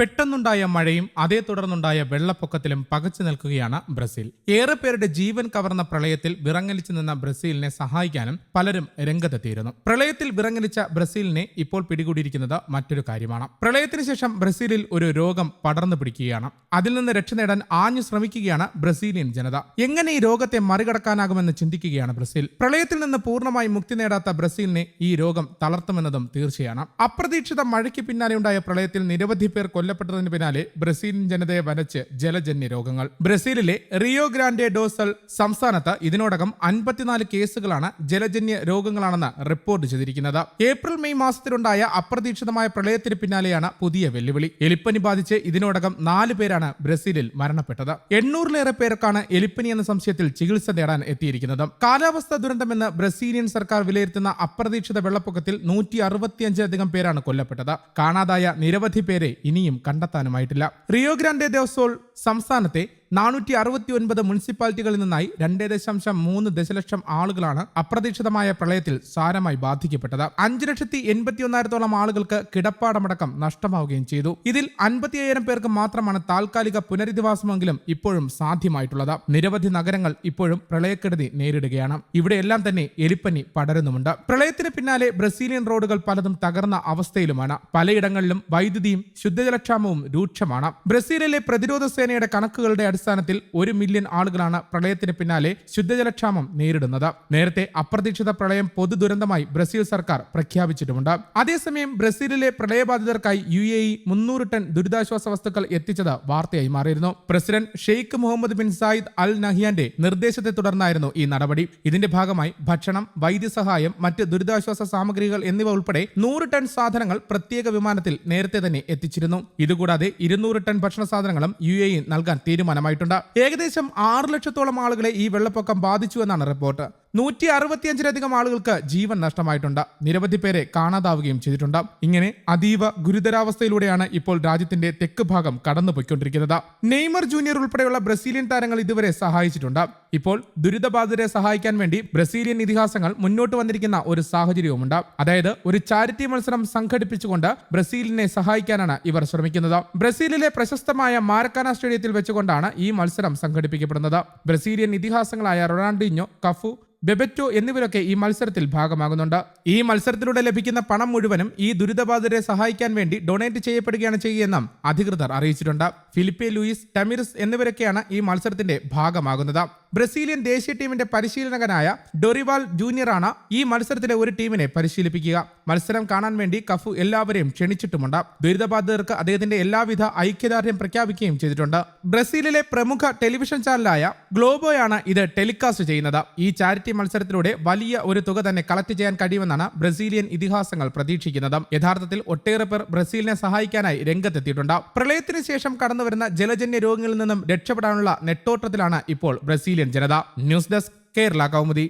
പെട്ടെന്നുണ്ടായ മഴയും അതേ തുടർന്നുണ്ടായ വെള്ളപ്പൊക്കത്തിലും പകച്ചു നിൽക്കുകയാണ് ബ്രസീൽ. ഏറെ പേരുടെ ജീവൻ കവർന്ന പ്രളയത്തിൽ വിറങ്ങലിച്ചു നിന്ന ബ്രസീലിനെ സഹായിക്കാനും പലരും രംഗത്തെത്തിയിരുന്നു. പ്രളയത്തിൽ വിറങ്ങലിച്ച ബ്രസീലിനെ ഇപ്പോൾ പിടികൂടിയിരിക്കുന്നത് മറ്റൊരു കാര്യമാണ്. പ്രളയത്തിന് ശേഷം ബ്രസീലിൽ ഒരു രോഗം പടർന്നു പിടിക്കുകയാണ്. അതിൽ നിന്ന് രക്ഷ നേടാൻ ആഞ്ഞു ശ്രമിക്കുകയാണ് ബ്രസീലിയൻ ജനത. എങ്ങനെ ഈ രോഗത്തെ മറികടക്കാനാകുമെന്ന് ചിന്തിക്കുകയാണ് ബ്രസീൽ. പ്രളയത്തിൽ നിന്ന് പൂർണമായി മുക്തി നേടാത്ത ബ്രസീലിനെ ഈ രോഗം തളർത്തുമെന്നതും തീർച്ചയാണ്. അപ്രതീക്ഷിത മഴയ്ക്ക് പിന്നാലെ ഉണ്ടായ പ്രളയത്തിൽ നിരവധി പേർ കൊല്ലപ്പെട്ടതിന് പിന്നാലെ ബ്രസീലിയൻ ജനതയെ വനച്ച് ജലജന്യ രോഗങ്ങൾ. ബ്രസീലിലെ റിയോ ഗ്രാൻഡെ ഡോസൽ സംസ്ഥാനത്ത് ഇതിനോടകം അൻപത്തിനാല് കേസുകളാണ് ജലജന്യ രോഗങ്ങളാണെന്ന് റിപ്പോർട്ട് ചെയ്തിരിക്കുന്നത്. ഏപ്രിൽ മെയ് മാസത്തിലുണ്ടായ അപ്രതീക്ഷിതമായ പ്രളയത്തിന് പിന്നാലെയാണ് പുതിയ വെല്ലുവിളി. എലിപ്പനി ബാധിച്ച് ഇതിനോടകം നാല് പേരാണ് ബ്രസീലിൽ മരണപ്പെട്ടത്. എണ്ണൂറിലേറെ പേർക്കാണ് എലിപ്പനി എന്ന സംശയത്തിൽ ചികിത്സ നേടാൻ എത്തിയിരിക്കുന്നത്. കാലാവസ്ഥാ ദുരന്തമെന്ന് ബ്രസീലിയൻ സർക്കാർ വിലയിരുത്തുന്ന അപ്രതീക്ഷിത വെള്ളപ്പൊക്കത്തിൽ നൂറ്റി അറുപത്തിയഞ്ചിലധികം പേരാണ് കൊല്ലപ്പെട്ടത്. കാണാതായ നിരവധി പേരെ ഇനിയും കണ്ടെത്താനുമായിട്ടില്ല. റിയോ ദേവസോൾ സംസ്ഥാനത്തെ നാനൂറ്റി അറുപത്തി ഒൻപത് മുനിസിപ്പാലിറ്റികളിൽ നിന്നായി രണ്ടേ ദശാംശം മൂന്ന് ദശലക്ഷം ആളുകളാണ് അപ്രതീക്ഷിതമായ പ്രളയത്തിൽ സാരമായി ബാധിക്കപ്പെട്ടത്. അഞ്ച് ലക്ഷത്തി എൺപത്തി ഒന്നായിരത്തോളം ആളുകൾക്ക് കിടപ്പാടമടക്കം നഷ്ടമാവുകയും ചെയ്തു. ഇതിൽ അൻപത്തി അയ്യായിരം പേർക്ക് മാത്രമാണ് താൽക്കാലിക പുനരധിവാസമെങ്കിലും ഇപ്പോഴും സാധ്യമായിട്ടുള്ളത്. നിരവധി നഗരങ്ങൾ ഇപ്പോഴും പ്രളയക്കെടുതി നേരിടുകയാണ്. ഇവിടെയെല്ലാം തന്നെ എലിപ്പനി പടരുന്നുമുണ്ട്. പ്രളയത്തിന് പിന്നാലെ ബ്രസീലിയൻ റോഡുകൾ പലതും തകർന്ന അവസ്ഥയിലുമാണ്. പലയിടങ്ങളിലും വൈദ്യുതിയും ശുദ്ധജലക്ഷാമവും രൂക്ഷമാണ്. ബ്രസീലിലെ പ്രതിരോധ സേനയുടെ കണക്കുകളുടെ അടിസ്ഥാനത്തിൽ ഒരു മില്യൺ ആളുകളാണ് പ്രളയത്തിന് പിന്നാലെ ശുദ്ധജലക്ഷാമം നേരിടുന്നത്. നേരത്തെ അപ്രതീക്ഷിത പ്രളയം പൊതു ദുരന്തമായി ബ്രസീൽ സർക്കാർ പ്രഖ്യാപിച്ചിട്ടുമുണ്ട്. അതേസമയം ബ്രസീലിലെ പ്രളയബാധിതർക്കായി യു എ ഇ മുന്നൂറ് ടൺ ദുരിതാശ്വാസ വസ്തുക്കൾ എത്തിച്ചത് വാർത്തയായി മാറിയിരുന്നു. President Sheikh Mohammed bin Zayed Al നഹിയാന്റെ നിർദ്ദേശത്തെ തുടർന്നായിരുന്നു ഈ നടപടി. ഇതിന്റെ ഭാഗമായി ഭക്ഷണം വൈദ്യസഹായം മറ്റ് ദുരിതാശ്വാസ സാമഗ്രികൾ എന്നിവ ഉൾപ്പെടെ നൂറ് ടൺ സാധനങ്ങൾ പ്രത്യേക വിമാനത്തിൽ നേരത്തെ തന്നെ എത്തിച്ചിരുന്നു. ഇതുകൂടാതെ ഇരുന്നൂറ് ടൺ ഭക്ഷണ സാധനങ്ങളും യു എ നൽകാൻ തീരുമാനമായിട്ടുണ്ട്. ഏകദേശം ആറ് ലക്ഷത്തോളം ആളുകളെ ഈ വെള്ളപ്പൊക്കം ബാധിച്ചു എന്നാണ് റിപ്പോർട്ട്. നൂറ്റി അറുപത്തിയഞ്ചിലധികം ആളുകൾക്ക് ജീവൻ നഷ്ടമായിട്ടുണ്ട്. നിരവധി പേരെ കാണാതാവുകയും ചെയ്തിട്ടുണ്ട്. ഇങ്ങനെ അതീവ ഗുരുതരാവസ്ഥയിലൂടെയാണ് ഇപ്പോൾ രാജ്യത്തിന്റെ തെക്ക് ഭാഗം കടന്നുപോയിക്കൊണ്ടിരിക്കുന്നത്. നെയ്മർ ജൂനിയർ ഉൾപ്പെടെയുള്ള ബ്രസീലിയൻ താരങ്ങൾ ഇതുവരെ സഹായിച്ചിട്ടുണ്ട്. ഇപ്പോൾ ദുരിതബാധിതരെ സഹായിക്കാൻ വേണ്ടി ബ്രസീലിയൻ ഇതിഹാസങ്ങൾ മുന്നോട്ട് വന്നിരിക്കുന്ന ഒരു സാഹചര്യവുമുണ്ട്. അതായത് ഒരു ചാരിറ്റി മത്സരം സംഘടിപ്പിച്ചുകൊണ്ട് ബ്രസീലിനെ സഹായിക്കാനാണ് ഇവർ ശ്രമിക്കുന്നത്. ബ്രസീലിലെ പ്രശസ്തമായ മാരക്കാന സ്റ്റേഡിയത്തിൽ വെച്ചുകൊണ്ടാണ് ഈ മത്സരം സംഘടിപ്പിക്കപ്പെടുന്നത്. ബ്രസീലിയൻ ഇതിഹാസങ്ങളായ റൊണാൾഡിഞ്ഞോ കഫു ബെബറ്റോ എന്നിവരൊക്കെ ഈ മത്സരത്തിൽ ഭാഗമാകുന്നുണ്ട്. ഈ മത്സരത്തിലൂടെ ലഭിക്കുന്ന പണം മുഴുവനും ഈ ദുരിതബാധിതരെ സഹായിക്കാൻ വേണ്ടി ഡൊണേറ്റ് ചെയ്യപ്പെടുകയാണ് ചെയ്യുകയെന്നും അധികൃതർ അറിയിച്ചിട്ടുണ്ട്. ഫിലിപ്പെ ലൂയിസ് ടമിറിസ് എന്നിവരൊക്കെയാണ് ഈ മത്സരത്തിന്റെ ഭാഗമാകുന്നത്. ബ്രസീലിയൻ ദേശീയ ടീമിന്റെ പരിശീലകനായ ഡൊറിവാൾ ജൂനിയറാണ് ഈ മത്സരത്തിലെ ഒരു ടീമിനെ പരിശീലിപ്പിക്കുക. മത്സരം കാണാൻ വേണ്ടി കഫു എല്ലാവരെയും ക്ഷണിച്ചിട്ടുമുണ്ട്. ദുരിതബാധിതർക്ക് അദ്ദേഹത്തിന്റെ എല്ലാവിധ ഐക്യദാർഢ്യം പ്രഖ്യാപിക്കുകയും ചെയ്തിട്ടുണ്ട്. ബ്രസീലിലെ പ്രമുഖ ടെലിവിഷൻ ചാനലായ ഗ്ലോബോയാണ് ഇത് ടെലികാസ്റ്റ് ചെയ്യുന്നത്. ഈ ചാരിറ്റി മത്സരത്തിലൂടെ വലിയ ഒരു തുക തന്നെ കളക്ട് ചെയ്യാൻ കഴിയുമെന്നാണ് ബ്രസീലിയൻ ഇതിഹാസങ്ങൾ പ്രതീക്ഷിക്കുന്നത്. യഥാർത്ഥത്തിൽ ഒട്ടേറെ പേർ ബ്രസീലിനെ സഹായിക്കാനായി രംഗത്തെത്തിയിട്ടുണ്ട്. പ്രളയത്തിന് ശേഷം കടന്നുവരുന്ന ജലജന്യ രോഗങ്ങളിൽ നിന്നും രക്ഷപ്പെടാനുള്ള നെട്ടോട്ടത്തിലാണ് ഇപ്പോൾ ബ്രസീലിയൻ ജനത ന്യൂസ് ഡെസ്ക് കേരള കൗമുദി